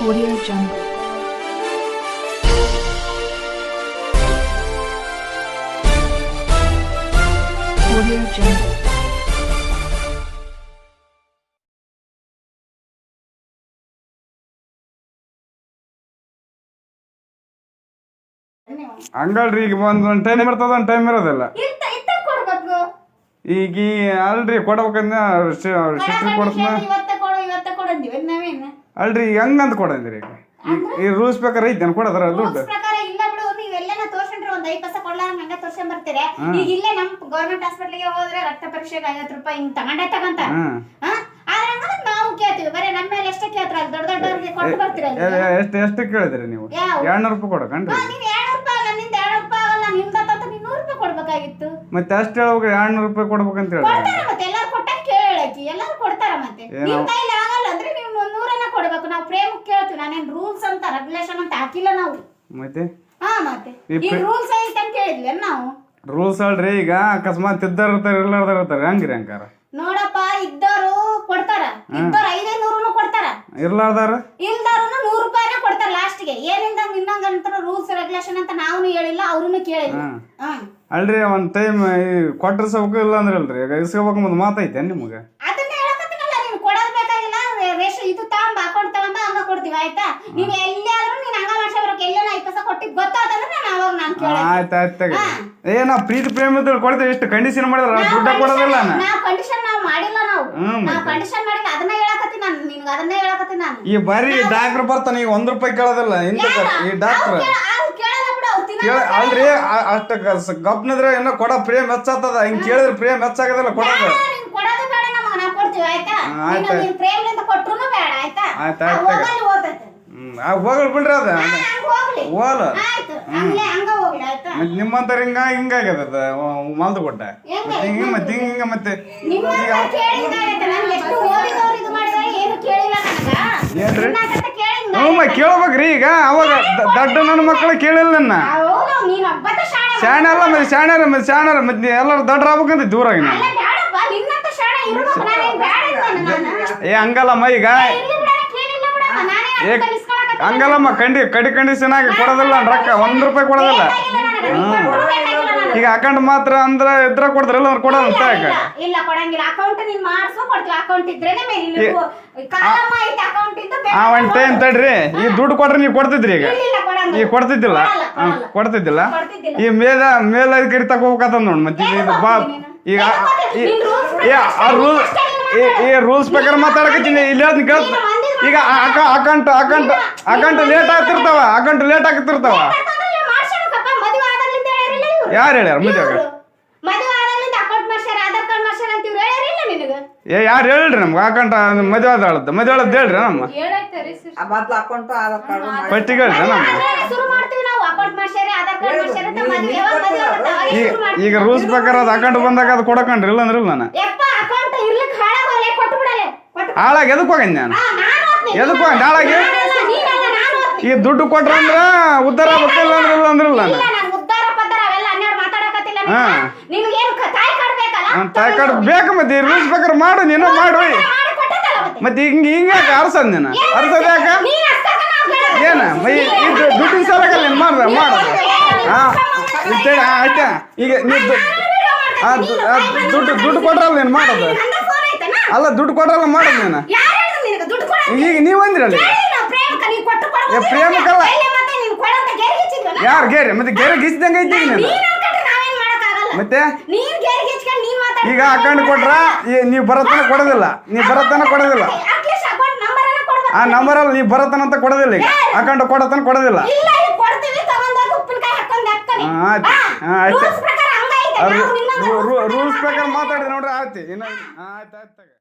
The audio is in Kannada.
Audio Jungle. Audio Jungle. ಹಂಗಲ್ರಿ ಈಗ ಒಂದ್ ಒಂದ್ ಟೈಮ್ ಇರ್ತದ ಒಂದ್ ಟೈಮ್ ಇರೋದಿಲ್ಲ. ಈಗ ಅಲ್ರಿ ಕೊಡ್ಬೇಕಂದ್ರೆ ಶಿಸ್ಟ್ರಿ ಕೊಡ್ತನ ಇವತ್ತ ಕೊಡು ನಾವೇನು? ಅಲ್ರಿ ಹೆಂಗ್ ಅಂತ ಕೊಡಂದ್ರಿ ಈಗ. ಈ- ರೂಲ್ಸ್ ಪ್ರಕಾರ ಐತೇನ್ ಕೊಡದ್ರ ದುಡ್ಡು. ಪ್ರಕಾರ ಇಲ್ಲ ಬಿಡು ನೀವು ಎಲ್ಲನ ತೋರ್ಸ್ಕೊಂಡ್ರೆ ಒಂದ್ ಐದ್ ಪೈಸೆ ಕೊಡ್ಲಾರ ಹಂಗ ತೋರ್ಸ್ಕೊಂಡ್ ಬರ್ತೀರಿ. ಈಗ ಇಲ್ಲೇ ನಮ್ ಗೌರ್ಮೆಂಟ್ ಹಾಸ್ಪಿಟ್ಲಿಗೆ ಹೋದ್ರೆ ರಕ್ತ ಪರೀಕ್ಷೆಗೆ ಐವತ್ತು ರೂಪಾಯಿ ಹಿಂಗ್ ತಗೊಂಡೇ ತಗಂತ. ಆದ್ರೆ ನಾವು ಕೇಳ್ತೀವಿ ಬರೀ ನಮ್ಮ ಮೇಲೆ ಎಷ್ಟಕ್ಕೆ ಕೇಳ್ತಾರ ದೊಡ್ಡ ದೊಡ್ಡವ್ರಿಗೆ ಕೊಟ್ಟು ಬರ್ತೀರಲ್ಲ ಎಷ್ಟು ಎಷ್ಟು ಕೇಳಿದ್ರಿ ನೀವು? ಎರಡ್ನೂರು ರೂಪಾಯಿ ಕೊಡಕನ್ರಿ ನೀವ್ ಎರಡ್ ರೂಪಾಯಿ ಅಲ್ಲ ನಿಂದ ಎರಡ್ ರೂಪಾಯಿ ಅಲ್ಲ ನಿಮ್ದ ತಾತ ನೀನ್ ನೂರು ರೂಪಾಯಿ ಕೊಡ್ಬೇಕಾಗಿತ್ತು. ಮತ್ತೆ ಅಷ್ಟು ಹೇಳ್ಬೇಕು ಎರಡ್ನೂರು ರೂಪಾಯಿ ಕೊಡ್ಬೇಕಂತ ಹೇಳಿ ಮತ್ತೆ ಎಲ್ಲಾರು ಕೊಟ್ಟಾಗ ಕೇಳಕಿ ಎಲ್ಲಾರು ಕೊಡ್ತಾರ ಮತ್ತೆ. ನಿಮ್ ಕೈಲಿ ಆಗಲ್ಲ ಅಂದ್ರೆ ನೀವು ಒಂದ್ ನೂರನ್ನ ಕೊಡ್ಬೇಕು ನಾವು ಪ್ರೇಮಕ್ಕೆ ಕೇಳ್ತೀವಿ. ನಾನೇನ್ ರೂಲ್ಸ್ ಅಂತ ರೆಗ್ಯುಲೇಷನ್ ಅಂತ ಹಾಕಿಲ್ಲ ನಾವು. ಮತ್ತೆ? ಹಾ ಮತ್ತೆ. ಈ ಈ ರೂಲ್ಸ್ ಐತೆ ಅಂತ ಹೇಳಿದ್ವಿ ನಾವು. ರೂಲ್ಸ್ ಅಲ್ರಿ ಈಗ ಅಕಸ್ಮಾತ್ ಇದ್ದಾರ ಇರ್ತಾರೆ ಇರ್ಲಾರ್ದಾರ ಇರ್ತಾರೆ. ಹಂಗ್ರಿ ಹಂಗಾರ? ನೋಡಪ್ಪ ಇದ್ದವರು ಕೊಡ್ತಾರ. ಇದ್ದವ್ರು ಐದೈದು ನೂರನ್ನು ಕೊಡ್ತಾರ. ಇರ್ಲಾರ್ದಾರ ಇಲ್ದವ್ರು ನೂರು ರೂಪಾಯಿನ ಕೊಡ್ತಾರ ಲಾಸ್ಟ್ಗೆ ಏನಿಂದ ನಿನ್ನಂಗಂತ ರೂಲ್ಸ್ ರೆಗ್ಯುಲೇಷನ್ ಅಂತ ನಾವು ಹೇಳಿಲ್ಲ ಅವ್ರನ್ನು ಕೇಳಿಲ್ಲ. ಹ್ಮ್. ಹ್ಮ್. ಅಲ್ರಿ ಒಂದ್ ಟೈಮ್ ಕೊಟ್ಟಿರ್ಸಬೇಕು ಇಲ್ಲ ಅಂದ್ರೆ ಅಲ್ರಿ ಈಗ ಇಸ್ಕೋಬೇಕು ಮುಂದ್ ಮಾತೈತೆ ನಿಮ್ಗೆ ಅದನ್ನ ಹೇಳಕತ್ತೀನಲ್ಲ ನೀನು ಕೊಡೋದ್ ಬೇಕಾಗಿಲ್ಲ ರೇಷನ್ ಇದು ತಗೊಂಡ್ ಅಕೌಂಟ್ ತಗೊಂಡ ಹಂಗ ಕೊಡ್ತೀವಿ ಆಯ್ತಾ ನೀನ್ ನೀನ್ ಹಂಗ ಮಾಡ್ಸೋಬ್ರಕ್ಕೆ ಎಲ್ಲ ಐದು ಪೈಸೆ ಕೊಟ್ಟಿದ್ ಗೊತ್ತಾದಂದ್ರೆ ನಾನು ಅವಾಗ ನಾನು ಕೇಳಿ ಆಯ್ತು ಆಯ್ತು ತಗ. ಏ ನಾವ್ ಪ್ರೀತಿ ಪ್ರೇಮ ಇದ್ರೆ ಕೊಡ್ತೇವೆ ಇಷ್ಟು ಕಂಡೀಷನ್ ಮಾಡಿದ್ರ ದುಡ್ಡ ಕೊಡೋದಿಲ್ಲ ನಾನು. ನಾವು ಕಂಡೀಷನ್ ನಾವು ಮಾಡಿಲ್ಲ ನಾವು. ನಾವು ಕಂಡೀಷನ್ ಅದನ್ನ ಹೇಳಕತ್ತೀನಿ ನಾನು ನಿನ್ಗೆ ಅದನ್ನೇ ಹೇಳಕತ್ತೀನಿ ನಾನು. ಈ ಬಾರಿ ಡಾಕ್ಟರ್ ಬರ್ತಾನ ಈಗ ಒಂದ್ ರೂಪಾಯಿ ಕೇಳೋದಿಲ್ಲ ಇಂತ ಈ ಡಾಕ್ಟರ್ ಅಲ್ರಿ ಅಷ್ಟ ಗಪ್ನದ್ರೆ ಏನೋ ಕೊಡ ಪ್ರೇಮ್ ಹೆಚ್ಚಾತದ ಹಿಂಗ್ ಕೇಳಿದ್ರೆ ಪ್ರೇಮ್ ಹೆಚ್ಚಾಗದಿಲ್ಲ ಕೊಡೋದು. ಆಯ್ತಾ ನಾವು ಆಯ್ತಾ? ಆಯ್ತು, ಆ, ಹೋಗಲ್ ಬಿಡ್ರಿ ಅದ. ಹೋಲ ಆಯ್ತು. ಹಂಗೆ ಹಂಗ ಹೋಗ್ಲಿ ಆಯ್ತಾ? ಮತ್ ನಿಮ್ಮಂತರ ಹಿಂಗ ಹಿಂಗಾಗ್ಯದ ಅದ ಮಲ್ದು ಕೊಟ್ಟ? ಹೆಂಗ ಮತ್ತೆ ಹಿಂಗ ಮತ್ತೆ ಹಿಂಗ ಹಿಂಗ ಮತ್ತೆ ಏನ್ರಿ? ಹ್ಞೂ ಮ ಕೇಳ್ಬೇಕ್ರಿ ಈಗ. ಅವಾಗ ದಡ್ಡ ನನ್ನ ಮಕ್ಕಳು ಕೇಳಿಲ್ಲ ನನ್ನ. ಶಾಣೆ ಶಾಣೆ ಅಲ್ಲ ಮತ್ತೆ ಶಾಣ್ಯಾರ ಮತ್ತೆ ಶಾಣ್ಯಾರ ಮತ್ತೆ ಎಲ್ಲರೂ ದೊಡ್ಡ ಆಗ್ಬೇಕಂತ ಶಾಣೆ ಬೇಡ ನಾನು. ಏ ಹಂಗಲ್ಲಮ್ಮ ಈಗ. ಏ. ಹಂಗಲ್ಲಮ್ಮ ಕಂಡಿ ಕಡಿ ಕಂಡೀಷನ್ ಆಗಿ ಕೊಡೋದಿಲ್ಲ ರೊಕ್ಕ ಒಂದ್ ರೂಪಾಯಿ ಕೊಡೋದಿಲ್ಲ. ಈಗ ಅಕೌಂಟ್ ಮಾತ್ರ ಅಂದ್ರೆ ಇದ್ರ ಕೊಡ್ತಾರಲ್ಲ ಅವ್ರು ಕೊಡೋದು ಅಂತ ಇಲ್ಲ, ಕೊಡಂಗಿಲ್ಲ. ಅಕೌಂಟ್ ನೀನ್ ಮಾಡ್ಸೋ ಕೊಡ್ತೀವಿ. ಅಕೌಂಟ್ ಇದ್ರೇನೆ ಮೇಲೆ ಇಲ್ಲಿ ಕಾಲಮ್ಮ ಐತೆ ಅಕೌಂಟ್ ಇದ್ದು ಆ ಒಂದ್ ಟೈಮ್ ತಡ್ರಿ. ಈ ದುಡ್ಡು ಕೊಟ್ರೆ ನೀವು ಕೊಡ್ತಿದ್ರಿ ಈಗ. ಈಗ ಕೊಡ್ತಿದ್ದಿಲ್ಲ? ಕೊಡ್ತಿದ್ದಿಲ್ಲ ಈ ಮೇಲೆ ಕೊಡ್ತಿದ್ದಿಲ್ಲ? ಅದಕ್ಕೆ ಈ ಮೇಲ ಮೇಲಧಿಕಾರಿ ತಗೋಬೇಕಂತ ನೋಡ್ ಮತ್ತೆ. ಬಾ ಈಗ ಈ- ನಿನ್ ಏ ಆ ರೂಲ್ ಪ್ರಕಾರ ಈ ರೂಲ್ಸ್ ಪ್ರಕಾರ ಮಾತಾಡಕತ್ತೀನಿ. ಇಲ್ಲಿ ಅದ್ನ ಕೇಳ ನೀನು ಮಂದಿಗೆ ಈಗ ಅಕೌಂಟ್ ಅಕೌಂಟ್ ಅಕೌಂಟ್ ಲೇಟ್ ಆಗ್ತಿರ್ತಾವ ಅಕೌಂಟ್ ಲೇಟ್ ಆಗ್ತಿರ್ತಾವ? ಯಾರು ಹೇಳ್ಯಾರ? ಮದುವೆ ಏ ಯಾರು ಹೇಳ್ರಿ ನಮ್ಗೆ? ಅಕೌಂಟ್ ಮದುವೆ ಆದಳದ್ದು ಮದುವೆ ಆಳದ್ದು ಹೇಳ್ರಿ ನಮ್ಮ. ಪಟ್ಟಿಗೆ ಹೇಳ್ರಿ ನಮ್ಮ ಶುರು ಮಾಡ್ತೀವಿ ನಾವು. ಅಕೌಂಟ್ ಮಾಡ್ಸ್ಯಾರ ಆಧಾರ್ ಕಾರ್ಡ್ ಮಾಡ್ಸ್ಯಾರ ಅಂತ ಮದುವೆ ಮದುವೆ ಈಗ ಶುರು ಮಾಡ್ತೀವಿ. ಈಗ ರೂಲ್ಸ್ ಪ್ರಕಾರ ಅದು ಅಕೌಂಟ್ ಬಂದಾಗ ಅದು ಕೊಡಕಂಡ್ರಿ ಇಲ್ಲ ಅಂದ್ರಿಲ್ಲ ನಾನು ಹಾಳಾಗಿ ಎದಕ್ಕೆ ಹೋಗಂಡ್ ನಾನು. ಎದಕ್ಕೆ ಡಾಳಾಗಿ ಈ ದುಡ್ಡು ಕೊಟ್ರ ಅಂದ್ರ ಉದ್ದಾರ ಬರ್ತಿಲ್ಲ ಅಂದ್ರೆ ಇಲ್ಲ ಅಂದ್ರೆ ಇಲ್ಲ. ಇಲ್ಲ ನಾನು ತಾಯಿ ಕಾರ್ಡ್ ಬೇಕು ಮತ್ತೆ ರೂಲ್ಸ್ ಪ್ರಕಾರ ಮಾಡು ನೀನು ಮಾಡು. ಮಾಡಿ ಮತ್ತೆ. ಹಿಂಗ ಹಿಂಗ ಅರ್ಸದ್ ನೀನು? ಅರ್ಸದ್ ಯಾಕ. ಏನ? ದುಡ್ಡಿನ ಸಲಕಲ್ಲ ನೀನು ಮಾಡ್ದ ಮಾಡೋದು. ಹಾ. ಆಯ್ತಾ? ಈಗ ನೀವು ದುಡ್ಡು ದುಡ್ಡು ಕೊಟ್ರಲ್ಲ ನೀನು ಮಾಡೋದು? ಅಲ್ಲ ದುಡ್ಡು ಕೊಟ್ರಲ್ಲ ಮಾಡೋದು ನೀನು. ಏ, ಪ್ರೇಮಕ್ಕಲ್ಲ. ಗಿಚ್ಚಿದ್ವಲ್ಲ? ಯಾರು ಗೇರಿ? ಮತ್ತೆ ಗೇರಿ ಗಿಸ್ದಂಗ ಐತಿ ಈಗ ನೀನು. ಮತ್ತೆ? ಈಗ ಅಕೌಂಟ್ ಕೊಟ್ರ ಈ- ನೀವು ಬರತನ ಕೊಡೋದಿಲ್ಲ. ನೀವು ಬರತನ ಕೊಡೋದಿಲ್ಲ. ಆ ನಂಬರ್ ಅಲ್ಲಿ ನೀವ್ ಆ ನಂಬರಲ್ಲಿ ನೀವು ಬರತನ ಅಂತ ಕೊಡೋದಿಲ್ಲ ಈಗ. ಅಕೌಂಟ್ ಕೊಡತನ ಕೊಡೋದಿಲ್ಲ. ಹಾ, ಆಯ್ತು. ಹಾ, ರೂಲ್ಸ್ ಪ್ರಕಾರ ಮಾತಾಡಿದ್ರೆ ನೋಡ್ರಿ ಆಯ್ತು. ಏನಾಯ್ತು ಆಯ್ತು ಆಯ್ತು